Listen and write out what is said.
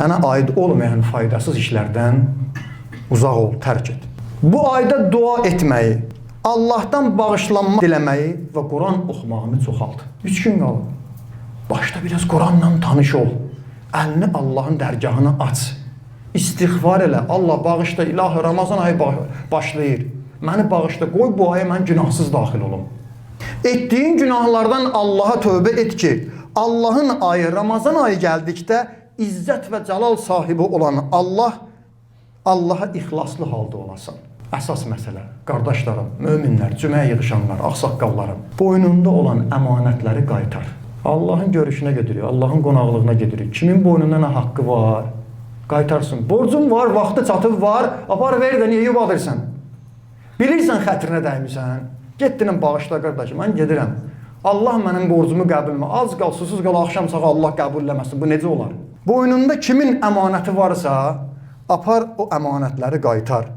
Sənə aid olmayan faydasız işlərdən uzaq ol, tərk et. Bu ayda dua etməyi, Allahdan bağışlanma diləməyi və Quran oxumağını çoxalt. 3 gün qalıb. Başda biraz Quranla tanış ol. Əlini Allahın dərgahına aç. İstiğfar elə. Allah bağışla. İlahi Ramazan ayı ba- başlayır. Məni bağışla. Qoy bu aya mən günahsız daxil olum. Etdiyin günahlardan Allaha tövbə et ki, Allahın ayı Ramazan ayı gəldikdə izzət və cəlal sahibi olan Allah Allaha ixlaslı halda olasan. Əsas məsələ, qardaşlarım, möminlər, cüməyə yığışanlar, ağsaqqallarım, boynunda olan əmanətləri qaytar. Allahın görüşünə gedirik, Allahın qonaqlığına gedirik. Kimin boynunda nə haqqı var? Qaytarsın. Borcun var, vaxtı çatıb var, apar ver də niyə yubadırsan? Bilirsən xətrinə dəymisən. Getdin bağışla qardaşım, mən gedirəm. Allah mənim borcumu qəbulmə. Az qal, susuz qal, axşam sağa Allah qəbul eləməsin. Bu necə olar? Boynunda kimin əmanəti varsa, apar o əmanətləri qaytar.